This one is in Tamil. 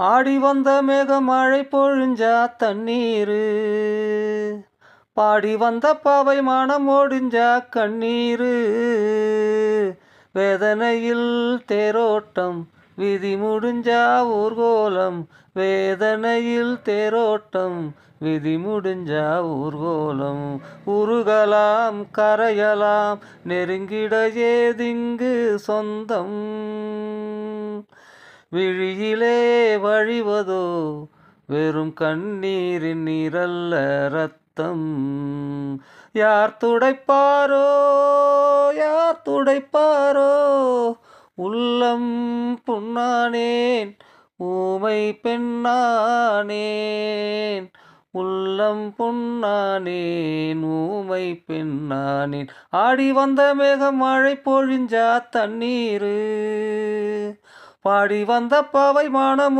ஆடி வந்த மேக மழை பொழிஞ்சா தண்ணீரு. பாடி வந்த பாவை மானம் ஓடிஞ்சா கண்ணீரு. வேதனையில் தேரோட்டம் விதி முடிஞ்சா ஊர்கோலம். வேதனையில் தேரோட்டம் விதி முடிஞ்சா ஊர்கோலம். உருகலாம் கரையலாம் நெருங்கிட ஏதிங்கு சொந்தம். விழியிலே வழிவதோ? வெறும் கண்ணீரின் நீரல்ல ரத்தம். யார் துடைப்பாரோ? யார் துடைப்பாரோ? உள்ளம் புண்ணானேன் ஊமை பெண்ணானேன். உள்ளம் புண்ணானேன் ஊமை பெண்ணானேன். ஆடி வந்த மேகம் மழை பொழிஞ்சா தண்ணீரு. பாடி வந்த பாவை மானம்